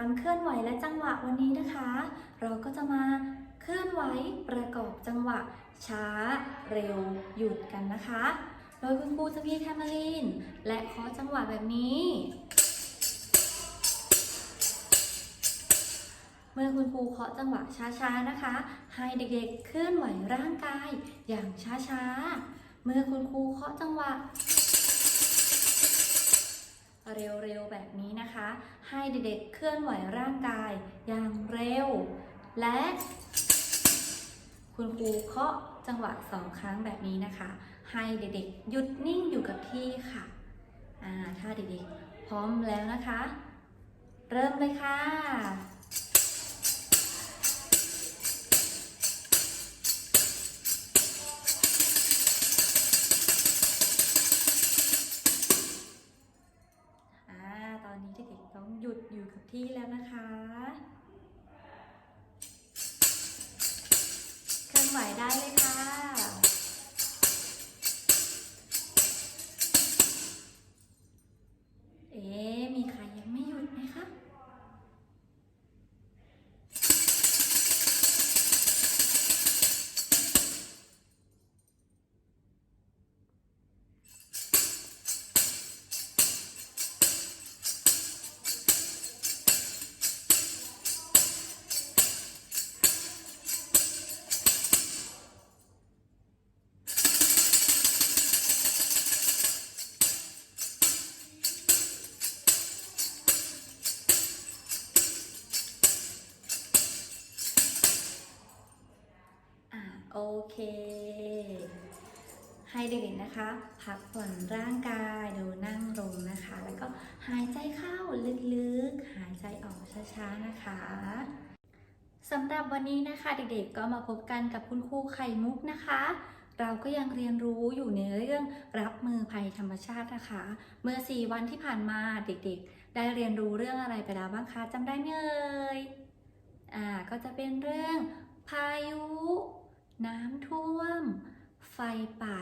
รมเคลื่อนไหวและจังหวะวันนี้นะคะ เราก็จะมาเคลื่อนไหวประกอบจังหวะ ช้า เร็ว หยุดกันนะคะ โดยคุณครูจะมีแทมเมอรีนและเคาะจังหวะแบบนี้ เมื่อคุณครูเคาะจังหวะช้าๆนะคะ ให้เด็กๆเคลื่อนไหวร่างกายอย่างช้าๆ เมื่อคุณครูเคาะจังหวะ เร็วๆแบบนี้นะคะ ให้เด็กๆเคลื่อนไหวร่างกายอย่างเร็ว และ คุณครูเคาะจังหวะสองครั้งแบบนี้นะคะ ให้เด็กๆหยุดนิ่งอยู่กับที่ค่ะถ้าเด็กๆพร้อมแล้วนะคะ เริ่มเลยค่ะ ไหวได้เลยค่ะ เค ให้เด็กๆนะคะ พักผ่อนร่างกายโดยนั่งลงนะคะ แล้วก็หายใจเข้าลึกๆ หายใจออกช้าๆนะคะสำหรับวันนี้นะคะเด็กๆก็มาพบกันกับคุณครูไข่มุกนะคะ เราก็ยังเรียนรู้อยู่ในเรื่องรับมือภัยธรรมชาตินะคะ เมื่อ 4 วันที่ผ่านมาเด็กๆ ได้เรียนรู้เรื่องอะไรไปแล้วบ้างคะจำได้ไหมเอ่ยอ่าก็จะเป็นเรื่องพายุ น้ำท่วม ไฟป่า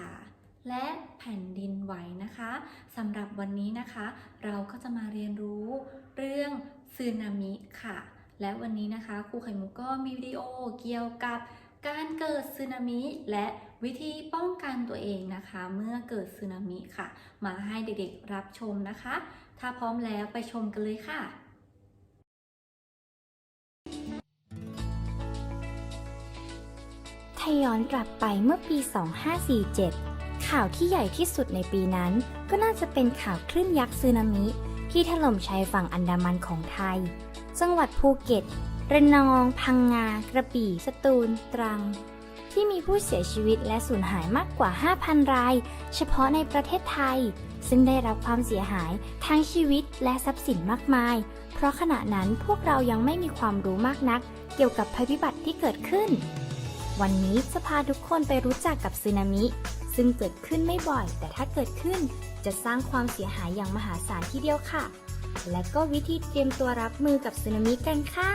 และแผ่นดินไหวนะคะสำหรับวันนี้นะคะ เราก็จะมาเรียนรู้เรื่องสึนามิค่ะ และวันนี้นะคะครูไข่มุกก็มีวิดีโอเกี่ยวกับการเกิดสึนามิและวิธีป้องกันตัวเองนะคะ เมื่อเกิดสึนามิค่ะ มาให้เด็กๆรับชมนะคะ ถ้าพร้อมแล้วไปชมกันเลยค่ะาย้อนกลับไปเมื่อปี 2547 ข่าวที่ใหญ่ที่สุดในปีนั้น ก็น่าจะเป็นข่าวคลื่นยักษ์สึนามิ ที่ถล่มชายฝั่งอันดามันของไทย จังหวัดภูเก็ต ระนอง พังงา กระบี่ สตูล ตรัง ที่มีผู้เสียชีวิตและสูญหายมากกว่า 5,000 ราย เฉพาะในประเทศไทย ซึ่งได้รับความเสียหายทั้งชีวิตและทรัพย์สินมากมาย เพราะขณะนั้นพวกเรายังไม่มีความรู้มากนัก เกี่ยวกับภัยพิบัติที่เกิดขึ้น วันนี้จะพาทุกคนไปรู้จักกับสึนามิ ซึ่งเกิดขึ้นไม่บ่อย แต่ถ้าเกิดขึ้นจะสร้างความเสียหายอย่างมหาศาลทีเดียวค่ะ และก็วิธีเตรียมตัวรับมือกับสึนามิกันค่ะ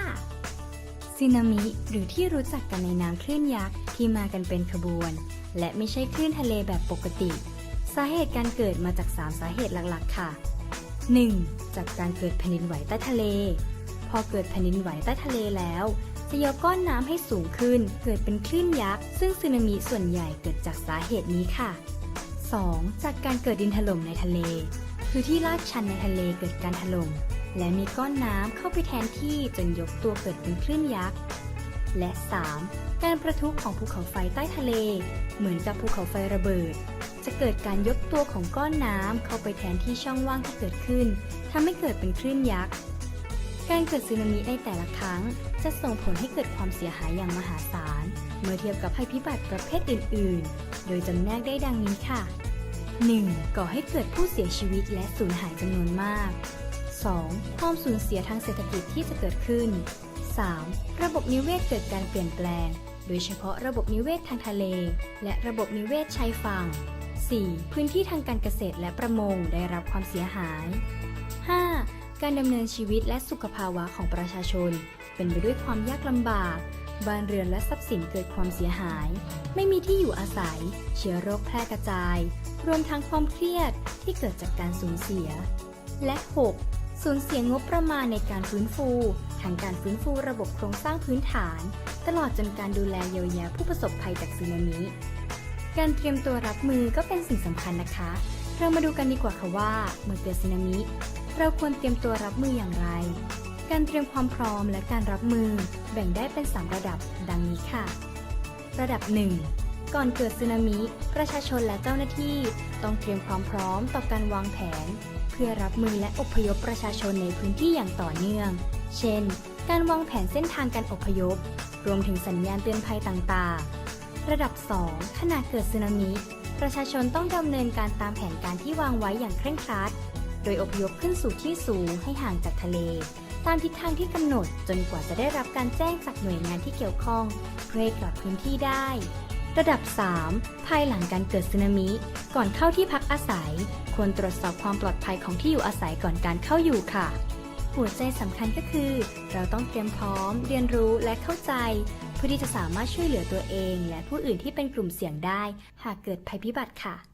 สึนามิหรือที่รู้จักกันในนามคลื่นยักษ์ที่มากันเป็นขบวน และไม่ใช่คลื่นทะเลแบบปกติ สาเหตุการเกิดมาจาก 3 สาเหตุหลักๆ ค่ะ 1. จากการเกิดแผ่นดินไหวใต้ทะเล พอเกิดแผ่นดินไหวใต้ทะเลแล้ว จะยกก้อนน้ำให้สูงขึ้น เกิดเป็นคลื่นยักษ์ ซึ่งสึนามิส่วนใหญ่เกิดจากสาเหตุนี้ค่ะ 2. จากการเกิดดินถล่มในทะเล คือที่ลาดชันในทะเลเกิดการถล่ม และมีก้อนน้ำเข้าไปแทนที่จนยกตัวเกิดเป็นคลื่นยักษ์ และ 3. การประทุของภูเขาไฟใต้ทะเล เหมือนกับภูเขาไฟระเบิด จะเกิดการยกตัวของก้อนน้ำเข้าไปแทนที่ช่องว่างที่เกิดขึ้นทำให้เกิดเป็นคลื่นยักษ์ การเกิดสึนามิในแต่ละครั้ง จะส่งผลให้เกิดความเสียหายอย่างมหาศาล เมื่อเทียบกับภัยพิบัติประเภทอื่น ๆ โดยจำแนกได้ดังนี้ค่ะ 1. ก่อให้เกิดผู้เสียชีวิตและสูญหายจำนวนมาก 2. ความสูญเสียทางเศรษฐกิจที่จะเกิดขึ้น 3. ระบบนิเวศเกิดการเปลี่ยนแปลง โดยเฉพาะระบบนิเวศทางทะเล และระบบนิเวศชายฝั่ง 4. พื้นที่ทางการเกษตรและประมงได้รับความเสียหาย 5. การดำเนินชีวิตและสุขภาวะของประชาชน เป็นไปด้วยความยากลำบาก บ้านเรือนและทรัพย์สินเกิดความเสียหาย ไม่มีที่อยู่อาศัย เชื้อโรคแพร่กระจาย รวมทั้งความเครียดที่เกิดจากการสูญเสีย และ 6. สูญเสียงบประมาณในการฟื้นฟูทั้งการฟื้นฟูระบบโครงสร้างพื้นฐาน ตลอดจนการดูแลเยียวยาผู้ประสบภัยจากสึนามิการเตรียมตัวรับมือก็เป็นสิ่งสำคัญนะคะ เรามาดูกันดีกว่าค่ะว่าเมื่อเกิดสึนามิ เราควรเตรียมตัวรับมืออย่างไร การเตรียมความพร้อมและการรับมือแบ่งได้เป็น 3 ระดับ ดังนี้ค่ะ ระดับ 1 ก่อนเกิดสึนามิ ประชาชนและเจ้าหน้าที่ ต้องเตรียมความพร้อมต่อการวางแผน เพื่อรับมือและอพยพประชาชนในพื้นที่อย่างต่อเนื่อง เช่น การวางแผนเส้นทางการอพยพ รวมถึงสัญญาณเตือนภัยต่างๆ ระดับ 2 ขณะเกิดสึนามิ ประชาชนต้องดำเนินการตามแผนการที่วางไว้อย่างเคร่งครัด โดยอพยพขึ้นสู่ที่สูงให้ห่างจากทะเล ตามทิศทางที่กำหนดจนกว่าจะได้รับการแจ้งจากหน่วยงานที่เกี่ยวข้องเพื่อให้กลับพื้นที่ได้ ระดับ 3 ภายหลังการเกิดสึนามิ ก่อนเข้าที่พักอาศัย ควรตรวจสอบความปลอดภัยของที่อยู่อาศัยก่อนการเข้าอยู่ค่ะหัวใจสำคัญก็คือ เราต้องเตรียมพร้อม เรียนรู้และเข้าใจ เพื่อที่จะสามารถช่วยเหลือตัวเอง และผู้อื่นที่เป็นกลุ่มเสี่ยงได้ หากเกิดภัยพิบัติค่ะ